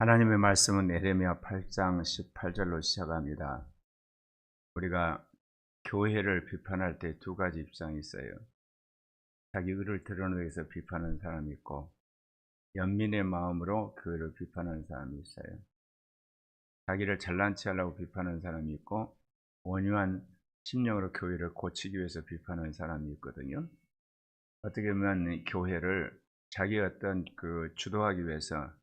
하나님의 말씀은 에레미야 8장 18절로 시작합니다. 우리가 교회를 비판할 때 두 가지 입장이 있어요. 자기 의를 드러내기 위해서 비판하는 사람이 있고 연민의 마음으로 교회를 비판하는 사람이 있어요. 자기를 잘난 체 하려고 비판하는 사람이 있고 원유한 심령으로 교회를 고치기 위해서 비판하는 사람이 있거든요. 어떻게 보면 교회를 자기 어떤 그 주도하기 위해서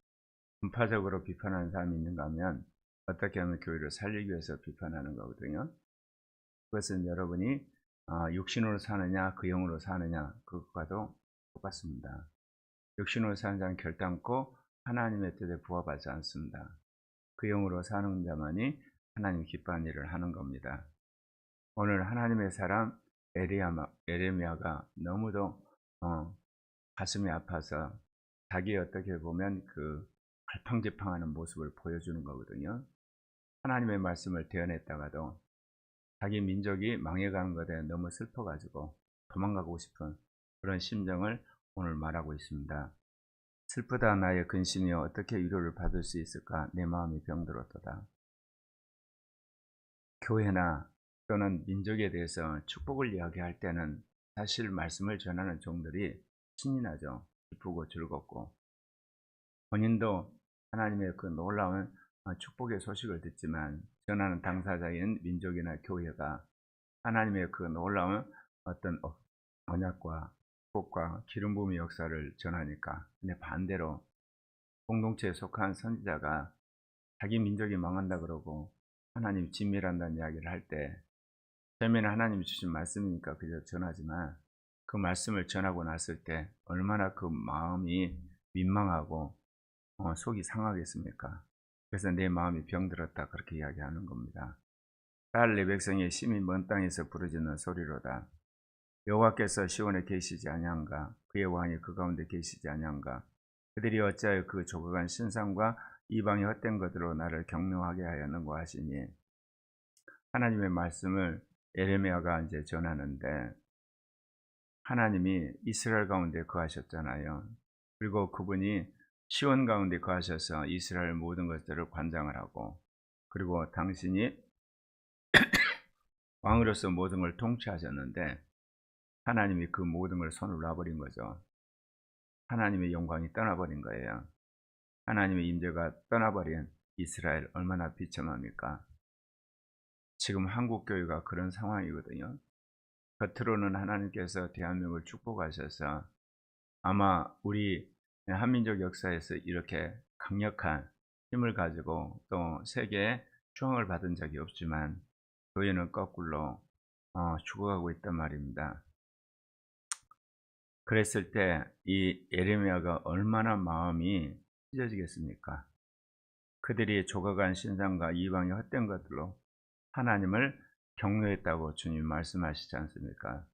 분파적으로 비판하는 사람이 있는가 하면 어떻게 하면 교회를 살리기 위해서 비판하는 거거든요. 그것은 여러분이 아, 육신으로 사느냐 그 영으로 사느냐 그것과도 똑같습니다. 육신으로 사는 자는 결단코 하나님의 뜻에 부합하지 않습니다. 그 영으로 사는 자만이 하나님 기뻐하는 일을 하는 겁니다. 오늘 하나님의 사람 에레미야가 너무도 어, 가슴이 아파서 자기 어떻게 보면 그 갈팡질팡하는 모습을 보여주는 거거든요. 하나님의 말씀을 대언했다가도 자기 민족이 망해가는 것에 너무 슬퍼가지고 도망가고 싶은 그런 심정을 오늘 말하고 있습니다. 슬프다 나의 근심이여 어떻게 위로를 받을 수 있을까 내 마음이 병들었도다. 교회나 또는 민족에 대해서 축복을 이야기할 때는 사실 말씀을 전하는 종들이 신이 나죠. 기쁘고 즐겁고 본인도 하나님의 그 놀라운 축복의 소식을 듣지만 전하는 당사자인 민족이나 교회가 하나님의 그 놀라운 어떤 언약과 축복과 기름 부음의 역사를 전하니까 근데 반대로 공동체에 속한 선지자가 자기 민족이 망한다 그러고 하나님 진멸한다는 이야기를 할 때 처음에는 하나님이 주신 말씀이니까 그저 전하지만 그 말씀을 전하고 났을 때 얼마나 그 마음이 민망하고 어, 속이 상하겠습니까? 그래서 내 마음이 병들었다 그렇게 이야기하는 겁니다. 딸내 백성의 심히 먼 땅에서 부르짖는 소리로다. 여호와께서 시온에 계시지 아니한가? 그의 왕이 그 가운데 계시지 아니한가? 그들이 어찌하여 그 조각한 신상과 이방의 헛된 것으로 나를 경노하게 하였는고 하시니 하나님의 말씀을 에레미야가 이제 전하는데 하나님이 이스라엘 가운데 거하셨잖아요. 그리고 그분이 시원 가운데 거하셔서 이스라엘 모든 것들을 관장을 하고 그리고 당신이 왕으로서 모든 걸 통치하셨는데 하나님이 그 모든 걸 손을 놔버린 거죠. 하나님의 영광이 떠나버린 거예요. 하나님의 임재가 떠나버린 이스라엘 얼마나 비참합니까? 지금 한국 교회가 그런 상황이거든요. 겉으로는 하나님께서 대한민국을 축복하셔서 아마 우리 한민족 역사에서 이렇게 강력한 힘을 가지고 또 세계에 추앙을 받은 적이 없지만 교회는 거꾸로 어, 죽어가고 있단 말입니다. 그랬을 때 이 에레미야가 얼마나 마음이 찢어지겠습니까? 그들이 조각한 신상과 이방의 헛된 것들로 하나님을 경로했다고 주님 말씀하시지 않습니까?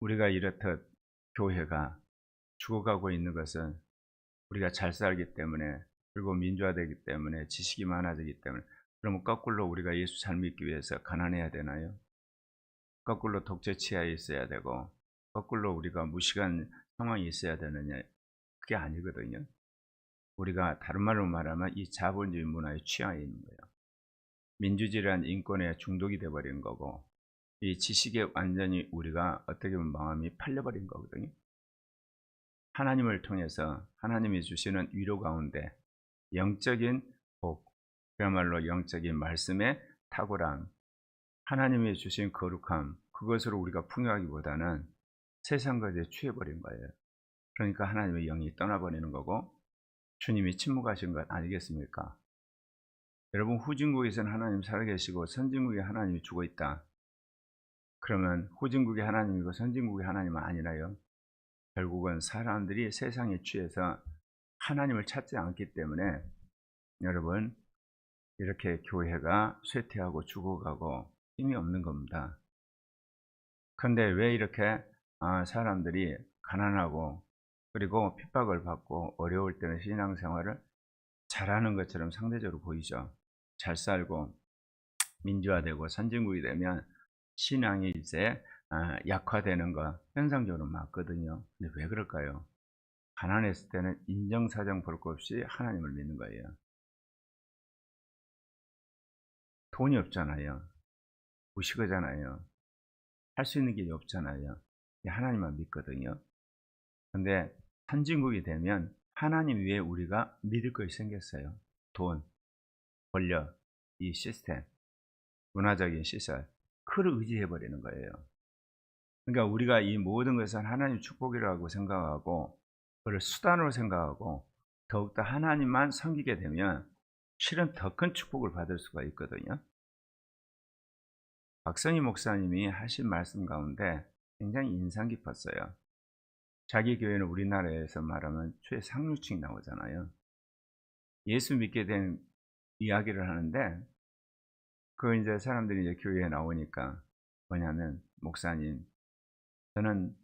우리가 이렇듯 교회가 죽어가고 있는 것은 우리가 잘 살기 때문에 그리고 민주화되기 때문에 지식이 많아지기 때문에 그러면 거꾸로 우리가 예수 잘 믿기 위해서 가난해야 되나요? 거꾸로 독재 치하에 있어야 되고 거꾸로 우리가 무식한 상황이 있어야 되느냐 그게 아니거든요. 우리가 다른 말로 말하면 이 자본주의 문화에 취하에 있는 거예요. 민주주의란 인권에 중독이 돼버린 거고 이 지식에 완전히 우리가 어떻게 보면 마음이 팔려버린 거거든요. 하나님을 통해서 하나님이 주시는 위로 가운데 영적인 복, 그야말로 영적인 말씀의 탁월함, 하나님이 주신 거룩함, 그것으로 우리가 풍요하기보다는 세상 것에 취해버린 거예요. 그러니까 하나님의 영이 떠나버리는 거고 주님이 침묵하신 것 아니겠습니까? 여러분 후진국에서는 하나님 살아계시고 선진국에 하나님이 죽어 있다. 그러면 후진국의 하나님이고 선진국의 하나님은 아니라요. 결국은 사람들이 세상에 취해서 하나님을 찾지 않기 때문에 여러분 이렇게 교회가 쇠퇴하고 죽어가고 힘이 없는 겁니다. 그런데 왜 이렇게 아, 사람들이 가난하고 그리고 핍박을 받고 어려울 때는 신앙생활을 잘하는 것처럼 상대적으로 보이죠. 잘 살고 민주화되고 선진국이 되면 신앙이 이제 아, 약화되는 거 현상적으로 맞거든요. 근데 왜 그럴까요? 가난했을 때는 인정사정 볼 것 없이 하나님을 믿는 거예요. 돈이 없잖아요. 무식하잖아요. 할 수 있는 게 없잖아요. 하나님만 믿거든요. 근데 선진국이 되면 하나님 위에 우리가 믿을 것이 생겼어요. 돈, 권력, 이 시스템, 문화적인 시설, 그를 의지해버리는 거예요. 그러니까 우리가 이 모든 것은 하나님 축복이라고 생각하고 그를 수단으로 생각하고 더욱더 하나님만 섬기게 되면 실은 더 큰 축복을 받을 수가 있거든요. 박선희 목사님이 하신 말씀 가운데 굉장히 인상 깊었어요. 자기 교회는 우리나라에서 말하면 최상류층이 나오잖아요. 예수 믿게 된 이야기를 하는데 그 이제 사람들이 이제 교회에 나오니까 뭐냐면 목사님 저는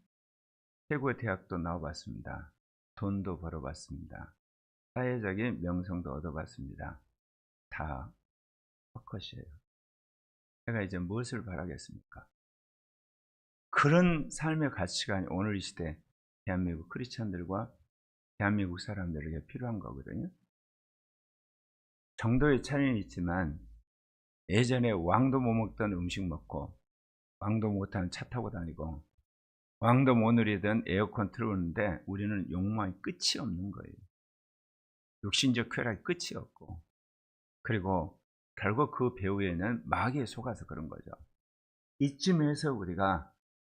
최고의 대학도 나와봤습니다. 돈도 벌어봤습니다. 사회적인 명성도 얻어봤습니다. 다 헛것이에요. 제가 이제 무엇을 바라겠습니까? 그런 삶의 가치관이 오늘 이 시대 대한민국 크리스천들과 대한민국 사람들에게 필요한 거거든요. 정도의 차이는 있지만 예전에 왕도 못 먹던 음식 먹고 왕도 못하는 차 타고 다니고 왕도 못 누리던 에어컨 틀어오는데 우리는 욕망이 끝이 없는 거예요. 육신적 쾌락이 끝이 없고 그리고 결국 그 배후에는 마귀에 속아서 그런 거죠. 이쯤에서 우리가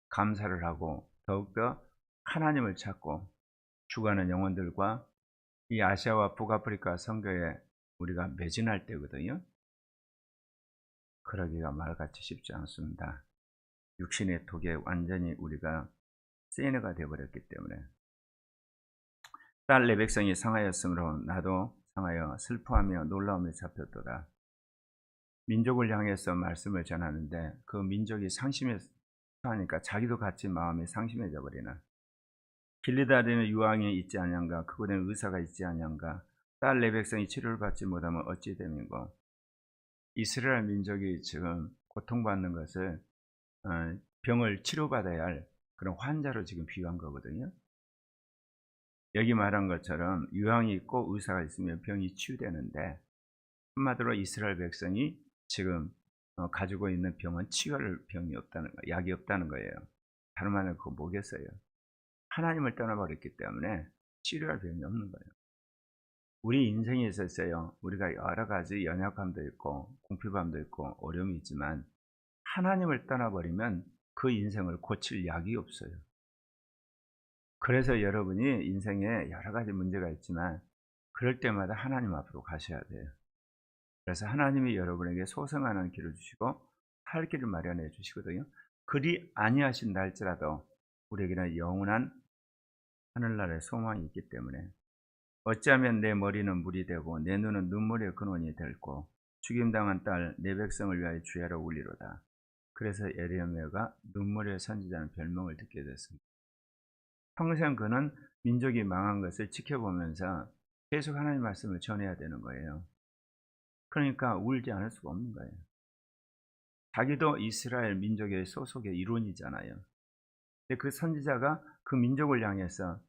감사를 하고 더욱더 하나님을 찾고 죽어가는 영혼들과 이 아시아와 북아프리카 선교에 우리가 매진할 때거든요. 그러기가 말같이 쉽지 않습니다. 육신의 독에 완전히 우리가 세뇌가 되어버렸기 때문에 딸 내 백성이 상하였으므로 나도 상하여 슬퍼하며 놀라움에 잡혔도다. 민족을 향해서 말씀을 전하는데 그 민족이 상심해 하니까 자기도 같이 마음이 상심해져 버리나. 길리다리는 유황이 있지 아니한가 그곳에는 의사가 있지 아니한가 딸 내 백성이 치료를 받지 못하면 어찌 됨인고 이스라엘 민족이 지금 고통받는 것을 어, 병을 치료받아야 할 그런 환자로 지금 비유한 거거든요. 여기 말한 것처럼 유황이 있고 의사가 있으면 병이 치유되는데 한마디로 이스라엘 백성이 지금 어, 가지고 있는 병은 치유할 병이 없다는 거, 약이 없다는 거예요. 다른 말은 그거 뭐겠어요? 하나님을 떠나버렸기 때문에 치료할 병이 없는 거예요. 우리 인생에 있어서요, 우리가 여러 가지 연약함도 있고, 궁핍함도 있고, 어려움이 있지만, 하나님을 떠나버리면 그 인생을 고칠 약이 없어요. 그래서 여러분이 인생에 여러 가지 문제가 있지만, 그럴 때마다 하나님 앞으로 가셔야 돼요. 그래서 하나님이 여러분에게 소생하는 길을 주시고, 할 길을 마련해 주시거든요. 그리 아니하신 날지라도 우리에게는 영원한 하늘나라의 소망이 있기 때문에 어찌하면 내 머리는 물이 되고 내 눈은 눈물의 근원이 될고 죽임당한 딸 내 백성을 위하여 주야로 울리로다. 그래서 에레미야가 눈물의 선지자는 별명을 듣게 됐습니다. 평생 그는 민족이 망한 것을 지켜보면서 계속 하나님 말씀을 전해야 되는 거예요. 그러니까 울지 않을 수가 없는 거예요. 자기도 이스라엘 민족의 소속의 일원이잖아요. 근데 그 선지자가 그 민족을 향해서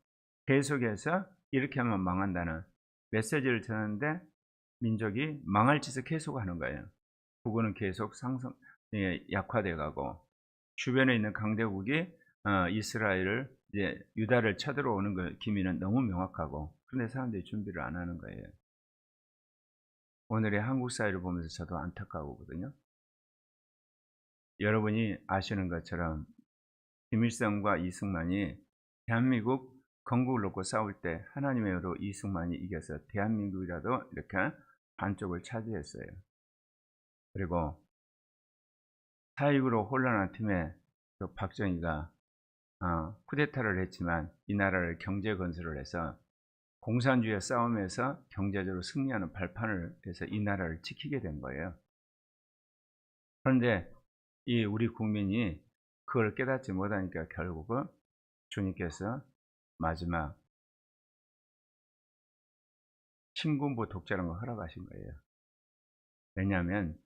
계속해서 이렇게 하면 망한다는 메시지를 전하는데 민족이 망할 짓을 계속 하는 거예요. 부고는 계속 상승, 예, 약화돼 가고 주변에 있는 강대국이 어, 이스라엘을 이제 유다를 쳐들어오는 그 기미는 너무 명확하고 그런데 사람들이 준비를 안 하는 거예요. 오늘의 한국 사회를 보면서 저도 안타까우거든요. 여러분이 아시는 것처럼 김일성과 이승만이 대한민국 건국을 놓고 싸울 때 하나님의 의로 이승만이 이겨서 대한민국이라도 이렇게 반쪽을 차지했어요. 그리고 사익으로 혼란한 틈에 또 박정희가 어, 쿠데타를 했지만 이 나라를 경제 건설을 해서 공산주의 싸움에서 경제적으로 승리하는 발판을 해서 이 나라를 지키게 된 거예요. 그런데 이 우리 국민이 그걸 깨닫지 못하니까 결국은 주님께서 마지막 신군부 독재라는 걸 허락하신 거예요. 왜냐하면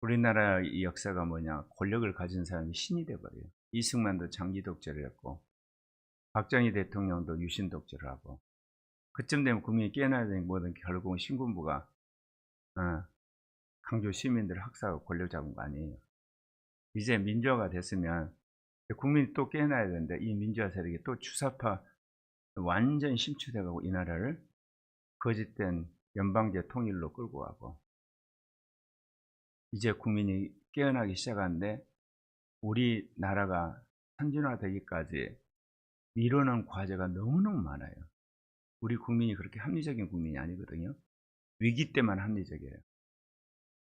우리나라 의 역사가 뭐냐 권력을 가진 사람이 신이 돼버려요. 이승만도 장기 독재를 했고 박정희 대통령도 유신 독재를 하고 그쯤 되면 국민이 깨어나야 되는 뭐든 결국은 신군부가 어, 강조 시민들을 학살하고 권력 잡은 거 아니에요. 이제 민주화가 됐으면 국민이 또 깨어나야 되는데 이 민주화 세력이 또 주사파 완전 심취돼가고 이 나라를 거짓된 연방제 통일로 끌고 가고 이제 국민이 깨어나기 시작하는데 우리나라가 선진화되기까지 미루는 과제가 너무너무 많아요. 우리 국민이 그렇게 합리적인 국민이 아니거든요. 위기 때만 합리적이에요.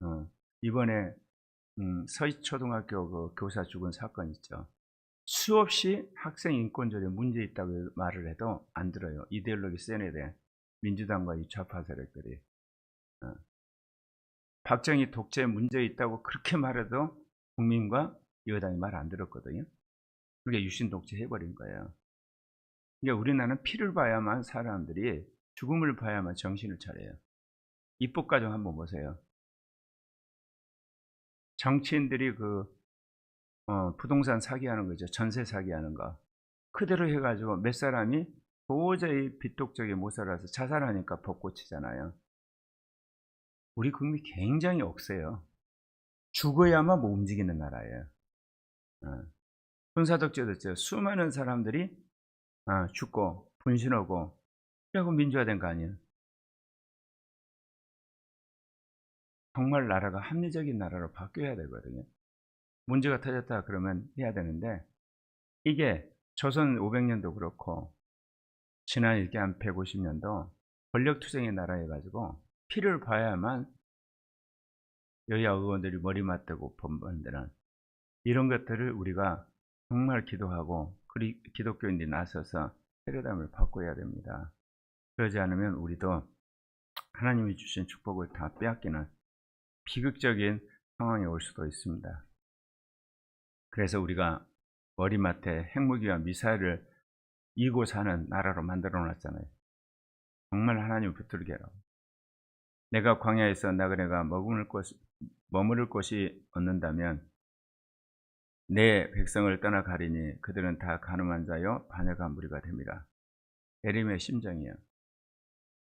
어, 이번에 음, 서희초등학교 그 교사 죽은 사건 있죠. 수없이 학생 인권조례 문제 있다고 말을 해도 안 들어요. 이데올로기 센 애들, 민주당과 이 좌파 세력들이. 어. 박정희 독재 문제 있다고 그렇게 말해도 국민과 여당이 말 안 들었거든요. 그게 유신 독재 해버린 거예요. 그러니까 우리나라는 피를 봐야만 사람들이 죽음을 봐야만 정신을 차려요. 입법 과정 한번 보세요. 정치인들이 그 어, 부동산 사기하는 거죠. 전세 사기하는 거. 그대로 해가지고 몇 사람이 도저히 빚독적에 못 살아서 자살하니까 법 고치잖아요. 우리 국민이 굉장히 억세요. 죽어야만 못 움직이는 나라예요. 어. 군사독재도 있죠. 수많은 사람들이 어, 죽고 분신하고 그리고 민주화된 거 아니에요. 정말 나라가 합리적인 나라로 바뀌어야 되거든요. 문제가 터졌다 그러면 해야 되는데 이게 조선 500년도 그렇고 지난 이렇게 한 150년도 권력투쟁의 나라에 가지고 피를 봐야만 여야 의원들이 머리 맞대고 번번들은 이런 것들을 우리가 정말 기도하고 그리 기독교인들이 나서서 세례담을 바꿔야 됩니다. 그러지 않으면 우리도 하나님이 주신 축복을 다 빼앗기는 비극적인 상황이 올 수도 있습니다. 그래서 우리가 머리맡에 핵무기와 미사일을 이고 사는 나라로 만들어 놨잖아요. 정말 하나님 붙들게로. 내가 광야에서 나그네가 머무를 곳, 머무를 곳이 없는다면 내 백성을 떠나 가리니 그들은 다 가늠한 자여 반역한 무리가 됩니다. 에림의 심정이요.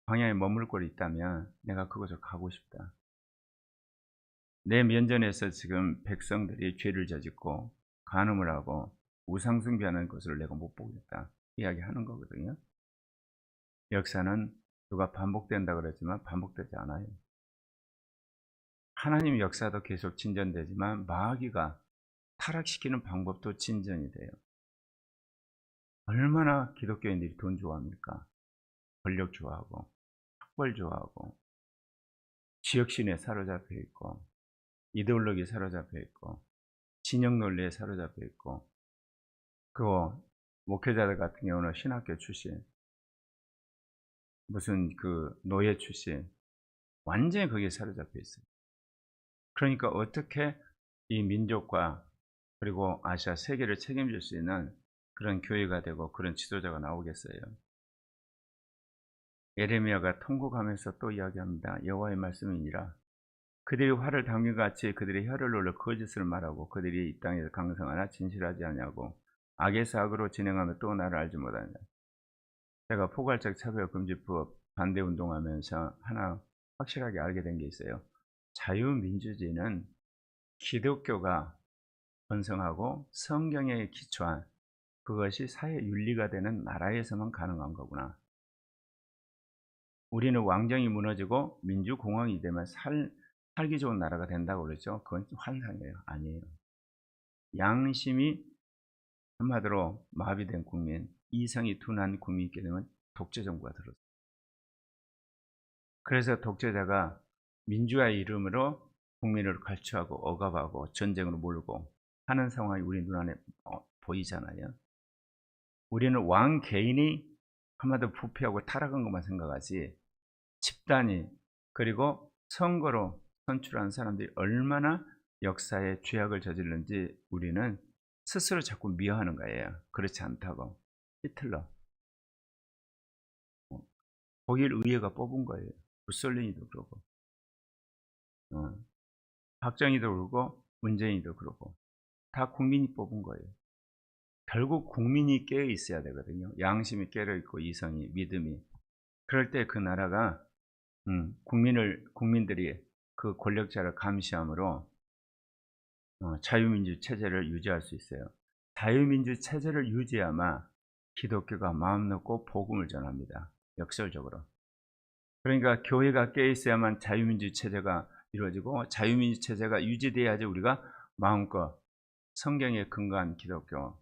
광야에 머물 곳이 있다면 내가 그곳을 가고 싶다. 내 면전에서 지금 백성들이 죄를 저짓고 간음을 하고 우상숭배하는 것을 내가 못 보겠다 이야기하는 거거든요. 역사는 누가 반복된다 그랬지만 반복되지 않아요. 하나님 역사도 계속 진전되지만 마귀가 타락시키는 방법도 진전이 돼요. 얼마나 기독교인들이 돈 좋아합니까? 권력 좋아하고 학벌 좋아하고 지역신에 사로잡혀 있고 이데올로기에 사로잡혀 있고 진영 논리에 사로잡혀 있고 그 목회자들 같은 경우는 신학교 출신 무슨 그 노예 출신 완전히 거기에 사로잡혀 있어요. 그러니까 어떻게 이 민족과 그리고 아시아 세계를 책임질 수 있는 그런 교회가 되고 그런 지도자가 나오겠어요. 에레미야가 통곡하면서 또 이야기합니다. 여호와의 말씀이니라. 그들이 화를 당겨같이 그들의 혀를 놀려 거짓을 말하고 그들이 이 땅에서 강성하나 진실하지 않냐고 악에서 악으로 진행하며 또 나를 알지 못하냐. 제가 포괄적 차별금지법 반대 운동하면서 하나 확실하게 알게 된 게 있어요. 자유민주주의는 기독교가 번성하고 성경에 기초한 그것이 사회 윤리가 되는 나라에서만 가능한 거구나. 우리는 왕정이 무너지고 민주공화국이 되면 살, 살기 좋은 나라가 된다고 그러죠. 그건 환상이에요. 아니에요. 양심이 한마디로 마비된 국민, 이성이 둔한 국민이 있게 되면 독재 정부가 들어서. 그래서 독재자가 민주화의 이름으로 국민을 갈취하고 억압하고 전쟁으로 몰고 하는 상황이 우리 눈안에 어, 보이잖아요. 우리는 왕 개인이 한마디로 부패하고 타락한 것만 생각하지 집단이 그리고 선거로 선출한 사람들이 얼마나 역사에 죄악을 저질는지 우리는 스스로 자꾸 미워하는 거예요. 그렇지 않다고. 히틀러. 어, 독일 의회가 뽑은 거예요. 무솔리니도 그러고. 어, 박정희도 그러고 문재인도 그러고. 다 국민이 뽑은 거예요. 결국 국민이 깨어 있어야 되거든요. 양심이 깨어 있고 이성이 믿음이 그럴 때 그 나라가 음, 국민을 국민들이 그 권력자를 감시함으로 어, 자유민주 체제를 유지할 수 있어요. 자유민주 체제를 유지해야만 기독교가 마음 놓고 복음을 전합니다. 역설적으로. 그러니까 교회가 깨어 있어야만 자유민주 체제가 이루어지고 자유민주 체제가 유지돼야지 우리가 마음껏 성경에 근거한 기독교,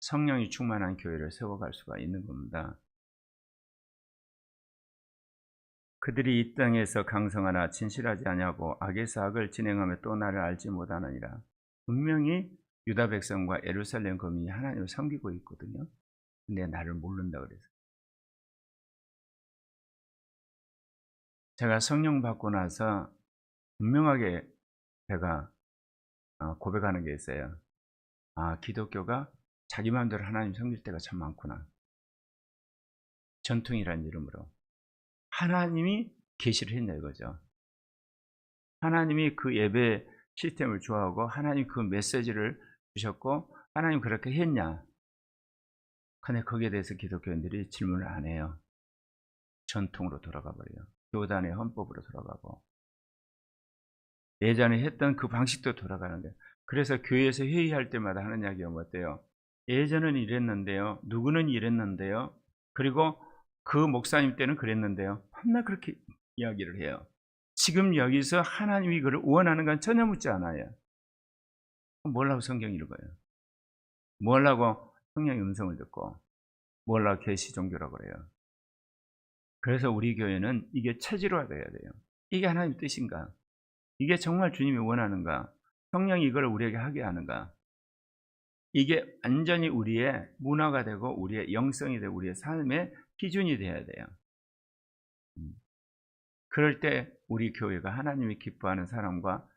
성령이 충만한 교회를 세워갈 수가 있는 겁니다. 그들이 이 땅에서 강성하나 진실하지 아니하고 악에서 악을 진행하며 또 나를 알지 못하느니라. 분명히 유다 백성과 예루살렘 거민이 하나님을 섬기고 있거든요. 근데 나를 모른다 그래서. 제가 성령 받고 나서 분명하게 제가 어, 고백하는 게 있어요. 아, 기독교가 자기 마음대로 하나님 섬길 때가 참 많구나. 전통이라는 이름으로. 하나님이 계시를 했냐 이거죠. 하나님이 그 예배 시스템을 좋아하고 하나님 그 메시지를 주셨고 하나님 그렇게 했냐. 근데 거기에 대해서 기독교인들이 질문을 안 해요. 전통으로 돌아가 버려요. 교단의 헌법으로 돌아가고 예전에 했던 그 방식도 돌아가는데 그래서 교회에서 회의할 때마다 하는 이야기가 뭐대요? 예전은 이랬는데요. 누구는 이랬는데요. 그리고 그 목사님 때는 그랬는데요. 맨날 그렇게 이야기를 해요. 지금 여기서 하나님이 그를 원하는 건 전혀 묻지 않아요. 뭘라고 성경 읽어요? 뭘라고 성령의 음성을 듣고 뭘라고 계시 종교라고 그래요. 그래서 우리 교회는 이게 체질화돼야 돼요. 이게 하나님 뜻인가? 이게 정말 주님이 원하는가? 성령이 이걸 우리에게 하게 하는가? 이게 완전히 우리의 문화가 되고 우리의 영성이 되고 우리의 삶의 기준이 되어야 돼요. 음. 그럴 때 우리 교회가 하나님이 기뻐하는 사람과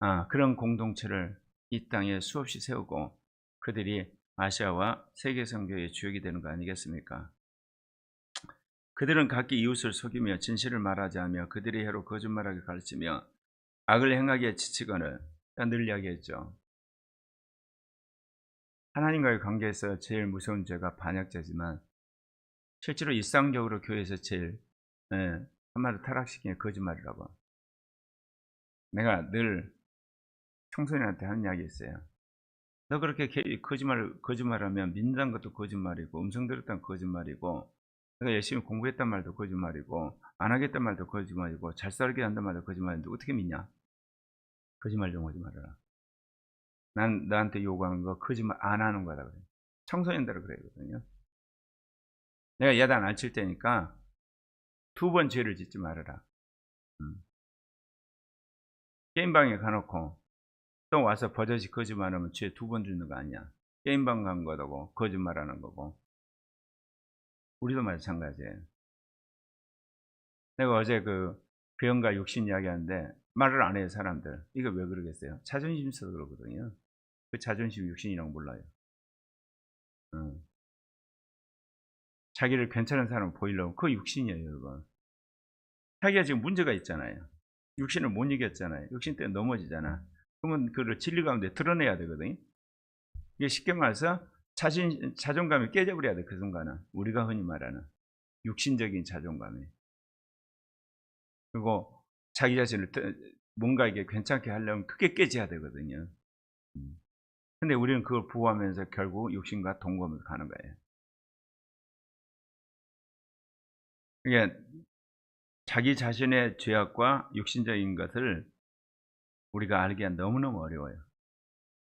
아, 그런 공동체를 이 땅에 수없이 세우고 그들이 아시아와 세계 성교의 주역이 되는 거 아니겠습니까? 그들은 각기 이웃을 속이며 진실을 말하지 않으며 그들의 해로 거짓말하게 가르치며 악을 행하기에 지치거늘 늘 이야기했죠. 하나님과의 관계에서 제일 무서운 죄가 반역죄지만 실제로 일상적으로 교회에서 제일 예, 한마디 타락시킨 게 거짓말이라고. 내가 늘 청소년한테 하는 이야기 있어요. 너 그렇게 거짓말, 거짓말하면 민다는 것도 거짓말이고, 음성 들었다는 거짓말이고, 내가 열심히 공부했단 말도 거짓말이고, 안 하겠단 말도 거짓말이고, 잘 살게 한단 말도 거짓말인데, 어떻게 믿냐? 거짓말 좀 하지 말아라. 난 나한테 요구하는 거 거짓말 안 하는 거다 그래. 청소년들은 그래거든요. 내가 야단 안 칠 테니까 두 번 죄를 짓지 말아라. 음. 게임방에 가놓고 또 와서 버젓이 거짓말하면 죄 두 번 주는 거 아니야. 게임방 간 거다고 거짓말하는 거고. 우리도 마찬가지예요. 내가 어제 그 병과 육신 이야기하는데 말을 안 해요 사람들. 이거 왜 그러겠어요? 자존심 있어서 그러거든요. 그 자존심 육신이라고 몰라요. 응. 자기를 괜찮은 사람 보이려고 그 육신이에요 여러분. 자기가 지금 문제가 있잖아요. 육신을 못 이겼잖아요. 육신 때문에 넘어지잖아. 그러면 그를 진리 가운데 드러내야 되거든요. 이게 쉽게 말해서 자신, 자존감이 깨져버려야 돼, 그 순간은. 우리가 흔히 말하는 육신적인 자존감이. 그리고 자기 자신을 뭔가 이게 괜찮게 하려면 크게 깨져야 되거든요. 음. 근데 우리는 그걸 부호하면서 결국 육신과 동거하면서 가는 거예요. 이게 자기 자신의 죄악과 육신적인 것을 우리가 알기가 너무너무 어려워요.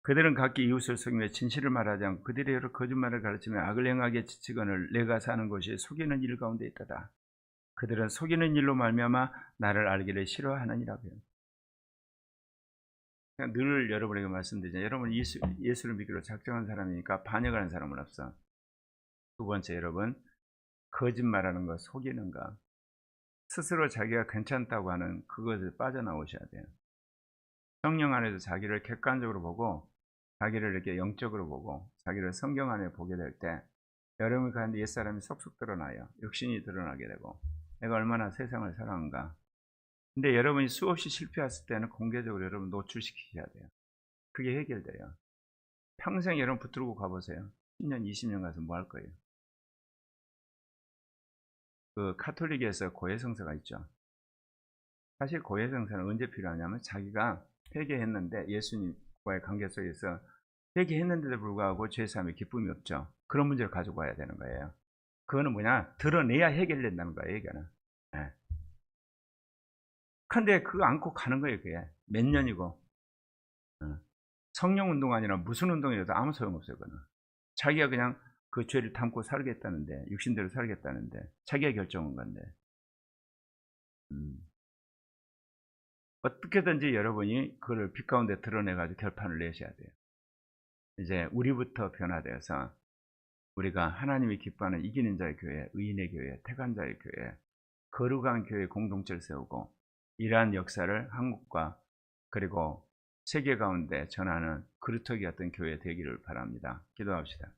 그들은 각기 이웃을 속이며 진실을 말하지 않고 그들의 여러 거짓말을 가르치며 악을 행하게 지치거늘 내가 사는 곳이 속이는 일 가운데 있다다. 그들은 속이는 일로 말미암아 나를 알기를 싫어하느니라고요. 늘 여러분에게 말씀드리죠. 여러분 예수, 예수를 믿기로 작정한 사람이니까 반역하는 사람은 없어. 두 번째 여러분 거짓말하는 거, 속이는 거, 스스로 자기가 괜찮다고 하는 그것을 빠져나오셔야 돼요. 성령 안에서 자기를 객관적으로 보고 자기를 이렇게 영적으로 보고 자기를 성경 안에 보게 될 때 여러분 가운데 옛사람이 쏙쏙 드러나요. 육신이 드러나게 되고 내가 얼마나 세상을 사랑한가. 근데 여러분이 수없이 실패했을 때는 공개적으로 여러분 노출시키셔야 돼요. 그게 해결돼요. 평생 여러분 붙들고 가보세요. 10년, 20년 가서 뭐 할 거예요? 그 카톨릭에서 고해성사가 있죠. 사실 고해성사는 언제 필요하냐면 자기가 회개했는데 예수님과의 관계 속에서 회개했는데도 불구하고 죄사함에 기쁨이 없죠. 그런 문제를 가지고 와야 되는 거예요. 그거는 뭐냐? 드러내야 해결된다는 거예요, 이거는. 예. 근데 그거 안고 가는 거예요, 그게. 몇 년이고. 어. 성령 운동 아니라 무슨 운동이라도 아무 소용없어요, 그거는. 자기가 그냥 그 죄를 담고 살겠다는데, 육신대로 살겠다는데, 자기가 결정한 건데. 음. 어떻게든지 여러분이 그걸 빛 가운데 드러내가지고 결판을 내셔야 돼요. 이제 우리부터 변화되어서 우리가 하나님이 기뻐하는 이기는 자의 교회, 의인의 교회, 택한 자의 교회, 거룩한 교회 공동체를 세우고 이러한 역사를 한국과 그리고 세계 가운데 전하는 그루터기 같은 교회 되기를 바랍니다. 기도합시다.